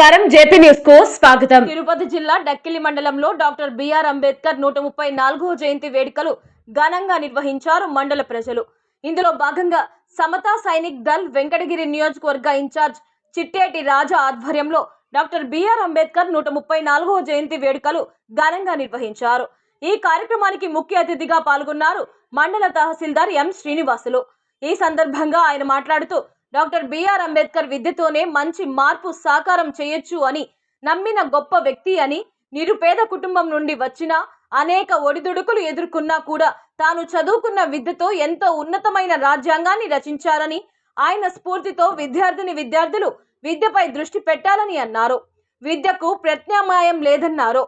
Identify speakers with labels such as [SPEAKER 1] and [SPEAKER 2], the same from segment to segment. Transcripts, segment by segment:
[SPEAKER 1] నమస్కారం. జేపీ న్యూస్కు స్వాగతం.
[SPEAKER 2] తిరుపతి జిల్లా డక్కిలి మండలంలో డాక్టర్ బిఆర్ అంబేద్కర్ నూట ముప్పై నాలుగో జయంతి వేడుకలు ఘనంగా నిర్వహించారు మండల ప్రజలు. ఇందులో భాగంగా సమతా సైనిక్ దళ్ వెంకటగిరి నియోజకవర్గ ఇన్ఛార్జ్ చిట్టేటి రాజా ఆధ్వర్యంలో డాక్టర్ బిఆర్ అంబేద్కర్ నూట ముప్పై నాలుగో జయంతి వేడుకలు ఘనంగా నిర్వహించారు. ఈ కార్యక్రమానికి ముఖ్య అతిథిగా పాల్గొన్నారు మండల తహసీల్దార్ ఎం శ్రీనివాసులు. ఈ సందర్భంగా ఆయన మాట్లాడుతూ డాక్టర్ బిఆర్ అంబేద్కర్ విద్యతోనే మంచి మార్పు సాకారం చేయొచ్చు అని నమ్మిన గొప్ప వ్యక్తి అని నిరుపేద కుటుంబం నుండి వచ్చిన అనేక ఒడిదుడుకులు ఎదుర్కొన్నా కూడా తాను చదువుకున్న విద్యతో ఎంతో ఉన్నతమైన రాజ్యాంగాన్ని రచించారని ఆయన స్ఫూర్తితో విద్యార్థిని విద్యార్థులు విద్యపై దృష్టి పెట్టాలని అన్నారు. విద్యకు ప్రత్యామ్నాయం లేదన్నారు.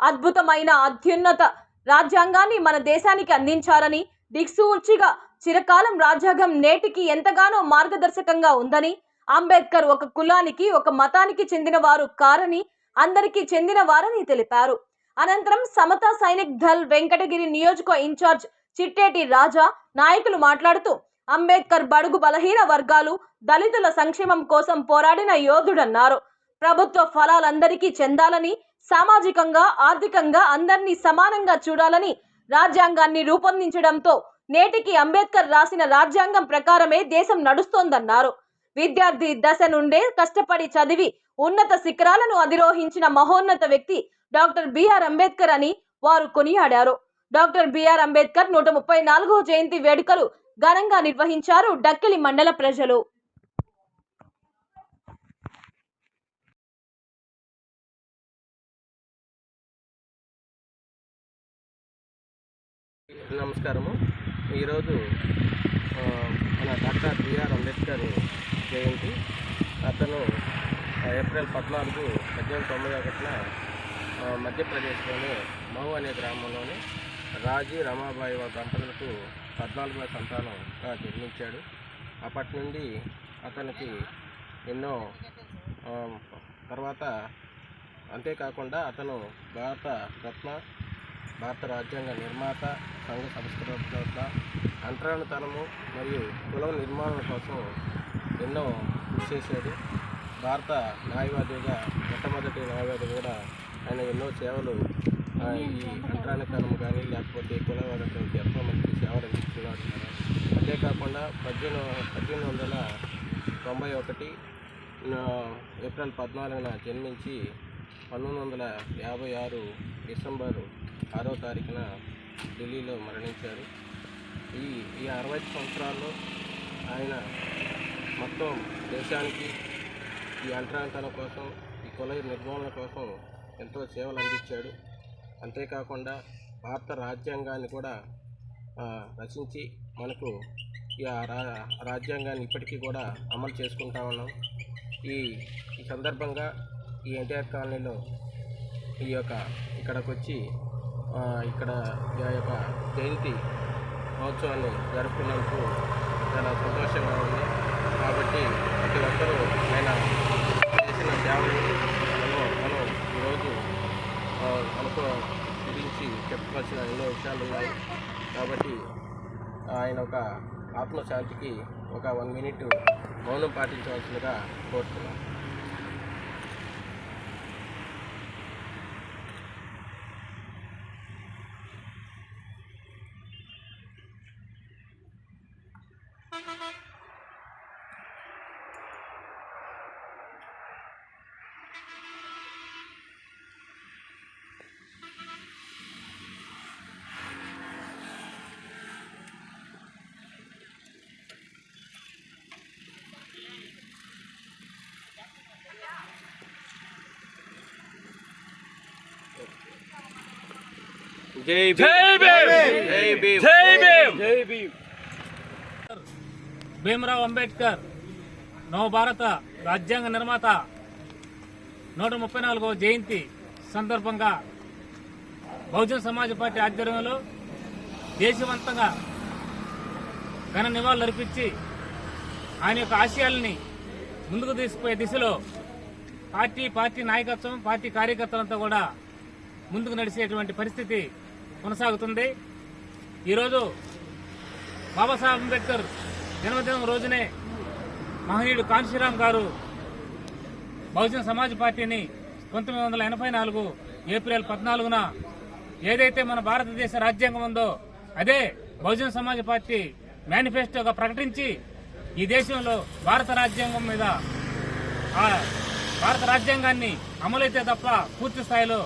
[SPEAKER 2] అద్భుతమైన అత్యున్నత రాజ్యాంగాన్ని మన దేశానికి అందించారని దిక్సూచిగా చిరకాలం రాజ్యాంగం నేటికి ఎంతగానో మార్గదర్శకంగా ఉందని అంబేద్కర్ ఒక కులానికి ఒక మతానికి చెందిన వారు కారని అందరికీ చెందిన వారని తెలిపారు. అనంతరం సమతా సైనిక్ దళ్ వెంకటగిరి నియోజక ఇన్ఛార్జ్ చిట్టేటి రాజా నాయకులు మాట్లాడుతూ అంబేద్కర్ బడుగు బలహీన వర్గాలు దళితుల సంక్షేమం కోసం పోరాడిన యోధుడన్నారు. ప్రభుత్వ ఫలాలందరికీ చెందాలని సామాజికంగా ఆర్థికంగా అందరినీ సమానంగా చూడాలని రాజ్యాంగాన్ని రూపొందించడంతో నేటికి అంబేద్కర్ రాసిన రాజ్యాంగం ప్రకారమే దేశం నడుస్తోందన్నారు. విద్యార్థి దశ నుండే కష్టపడి చదివి ఉన్నత శిఖరాలను అధిరోహించిన మహోన్నత వ్యక్తి డాక్టర్ బిఆర్ అంబేద్కర్ అని వారు కొనియాడారు. డాక్టర్ బిఆర్ అంబేద్కర్ నూట ముప్పై నాలుగో జయంతి వేడుకలు ఘనంగా నిర్వహించారు డక్కిలి మండల ప్రజలు.
[SPEAKER 3] నమస్కారము. ఈరోజు మన డాక్టర్ బిఆర్ అంబేద్కర్ జయంతి. అతను ఏప్రిల్ పద్నాలుగు పద్దెనిమిది తొంభై ఒకటిన మధ్యప్రదేశ్లోని మహు అనే గ్రామంలోని రాజీ రమాబాయి దంపతులకు పద్నాలుగవ సంతానం జన్మించాడు. అప్పటి నుండి అతనికి ఎన్నో తర్వాత అంతేకాకుండా అతను భారత రత్న భారత రాజ్యాంగ నిర్మాత సంఘ సంస్కృత అంటరానితనము మరియు కుల నిర్మాణం కోసం ఎన్నో కృషి చేశాడు భారత న్యాయవాదిగా మొట్టమొదటి న్యాయవాది కూడా ఆయన ఎన్నో సేవలు ఈ అంటరానితనం కానీ లేకపోతే కులవాదకు ఎంతో మందికి సేవలు అందిస్తున్నాడు అంతేకాకుండా పద్దెనిమిది పద్దెనిమిది వందల తొంభై ఒకటి ఏప్రిల్ పద్నాలుగున జన్మించి పంతొమ్మిది వందల యాభై ఆరు డిసెంబరు ఆరో తారీఖున ఢిల్లీలో మరణించారు. ఈ ఈ అరవై సంవత్సరాల్లో ఆయన మొత్తం దేశానికి ఈ అంటరాంతనం కోసం ఈ కుల నిర్మూలన కోసం ఎంతో సేవలు అందించాడు. అంతేకాకుండా భారత రాజ్యాంగాన్ని కూడా రచించి మనకు ఈ ఆ రా- రాజ్యాంగాన్ని ఇప్పటికీ కూడా అమలు చేసుకుంటా ఉన్నాం. ఈ ఈ సందర్భంగా ఈ ఎన్టీఆర్ కాలనీలో ఈ యొక్క ఇక్కడికి వచ్చి ఇక్కడ ఆ యొక్క జయంతి మహోత్సవాన్ని జరుపుకున్నందుకు చాలా సంతోషంగా ఉంది. కాబట్టి ప్రతి ఒక్కరూ ఆయన చేసిన సేవలు మనం మనం ఈరోజు అనుకో గురించి చెప్పుకోవాల్సిన ఎన్నో విషయాలు ఉన్నాయి. కాబట్టి ఆయన ఒక ఆత్మశాంతికి ఒక వన్ మినిట్ మౌనం పాటించవలసిందిగా కోరుతున్నాను జై జై భీమ్. జై భీమ్.
[SPEAKER 4] భీమరావు అంబేద్కర్ నవభారత రాజ్యాంగ నిర్మాత నూట ముప్పై నాలుగవ జయంతి సందర్భంగా బహుజన్ సమాజ్ పార్టీ ఆధ్వర్యంలో దేశవంతంగా ఘన నివాళులు అర్పించి ఆయన యొక్క ఆశయాల్ని ముందుకు తీసుకుపోయే దిశలో పార్టీ పార్టీ నాయకత్వం పార్టీ కార్యకర్తలంతా కూడా ముందుకు నడిచేటువంటి పరిస్థితి కొనసాగుతుంది. ఈరోజు బాబాసాహెబ్ అంబేద్కర్ జన్మదినం రోజునే మహనీయుడు కాంశీరామ్ గారు బహుజన సమాజ్ పార్టీని పంతొమ్మిది వందల ఎనభై నాలుగు ఏప్రిల్ పద్నాలుగున ఏదైతే మన భారతదేశ రాజ్యాంగం ఉందో అదే బహుజన సమాజ్ పార్టీ మేనిఫెస్టోగా ప్రకటించి ఈ దేశంలో భారత రాజ్యాంగం మీద ఆ భారత రాజ్యాంగాన్ని అమలైతే తప్ప పూర్తి స్థాయిలో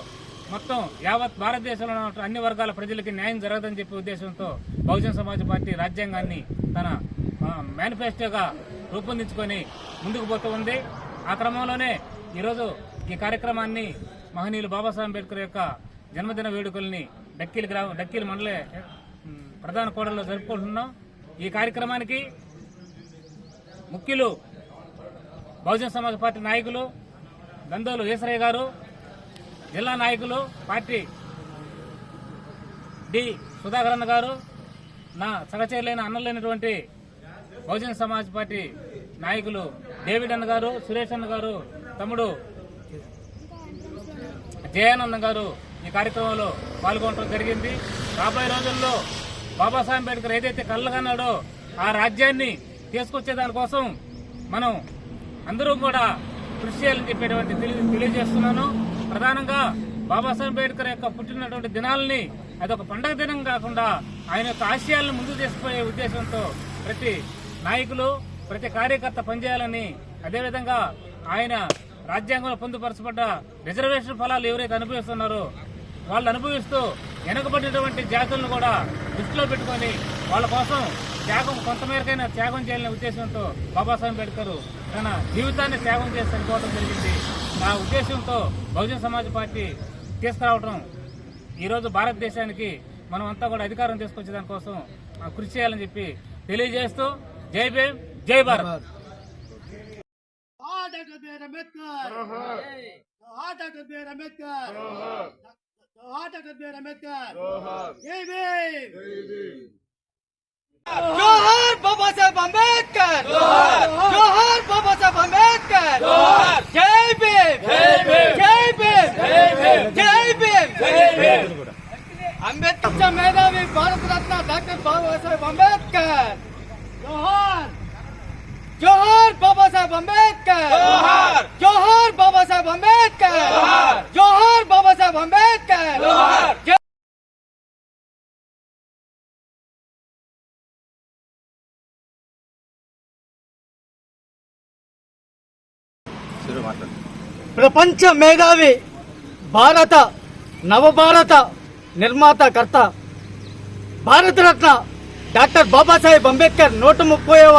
[SPEAKER 4] మొత్తం యావత్ భారతదేశంలో అన్ని వర్గాల ప్రజలకి న్యాయం జరగదని చెప్పే ఉద్దేశంతో బహుజన సమాజ్ పార్టీ రాజ్యాంగాన్ని తన మేనిఫెస్టోగా రూపొందించుకొని ముందుకు పోతూ ఉంది. ఆ క్రమంలోనే ఈరోజు ఈ కార్యక్రమాన్ని మహనీయులు బాబాసాహెబ్ అంబేద్కర్ యొక్క జన్మదిన వేడుకల్ని డక్కిలి గ్రామ డక్కిలి మండల ప్రధాన కోడల్లో జరుపుకుంటున్నాం. ఈ కార్యక్రమానికి ముఖ్యులు బహుజన సమాజ్ పార్టీ నాయకులు దందోలు ఈశ్వరయ్య గారు జిల్లా నాయకులు పార్టీ డి సుధాకర్ గారు నా సహచరులైన అన్నలేనటువంటి బహుజన సమాజ్ పార్టీ నాయకులు డేవిడ్ అన్న గారు సురేష్ అన్న గారు తమ్ముడు జయానంద గారు ఈ కార్యక్రమంలో పాల్గొనడం జరిగింది. రాబోయే రోజుల్లో బాబాసాహెబ్ అంబేద్కర్ ఏదైతే కళ్ళగన్నాడో ఆ రాజ్యాన్ని తీసుకొచ్చే దానికోసం మనం అందరూ కూడా కృషి చేయాలని చెప్పేటువంటి తెలియజేస్తున్నాను. ప్రధానంగా బాబాసాహెబ్ అంబేద్కర్ యొక్క పుట్టినటువంటి దినాలని అదొక పండగ దినం కాకుండా ఆయన యొక్క ఆశయాలను ముందుకు తీసుకుపోయే ఉద్దేశంతో ప్రతి నాయకులు ప్రతి కార్యకర్త పనిచేయాలని అదేవిధంగా ఆయన రాజ్యాంగంలో పొందుపరచబడ్డ రిజర్వేషన్ ఫలాలు ఎవరైతే అనుభవిస్తున్నారో వాళ్ళు అనుభవిస్తూ వెనుకబడినటువంటి జాతులను కూడా దృష్టిలో పెట్టుకొని వాళ్ళ కోసం త్యాగం కొంతమేరకైనా త్యాగం చేయాలనే ఉద్దేశంతో బాబాసాహెబ్ అంబేద్కర్ తన జీవితాన్ని త్యాగం చేసి చనిపోవడం జరిగింది. ఆ ఉద్దేశంతో బహుజన సమాజ్ పార్టీ తీసుకురావడం ఈరోజు భారతదేశానికి మనం అంతా కూడా అధికారం తీసుకొచ్చే దానికోసం కృషి చేయాలని చెప్పి తెలియజేస్తూ జై భీమ్ జై భారత్.
[SPEAKER 5] Ah, Dr.
[SPEAKER 6] जोहर बाबा साहेब अंबेडकर जोहर। बाबा साहेब अंबेडकर जय भीम। जय भीम। जय भीम। अंबेडकर मेधावी भारत रत्न डॉक्टर बाबा साहेब अंबेडकर
[SPEAKER 5] जोहर।
[SPEAKER 6] जोहर बाबा साहेब अंबेडकर जोहर। बाबा साहेब अंबेडकर जोहर। बाबा साहेब अंबेडकर ప్రపంచ మేధావి భారత నవభారత నిర్మాత కర్త భారతరత్న డాక్టర్ బాబాసాహెబ్ అంబేద్కర్ నూట ముప్పైవ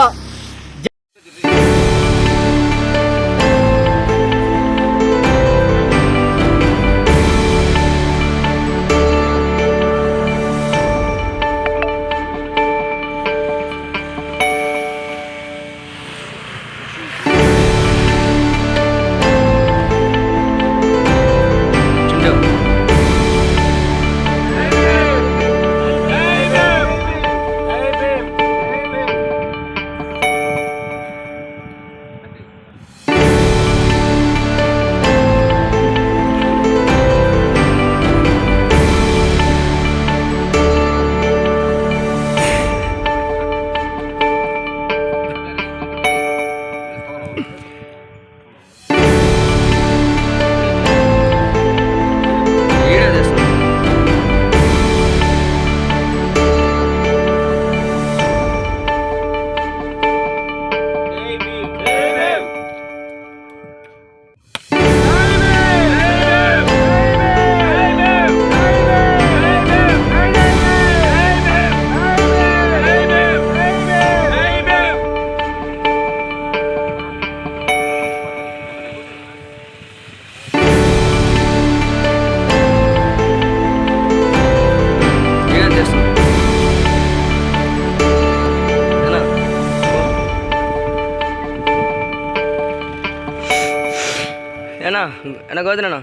[SPEAKER 3] எனக்கு வருதுண்ணா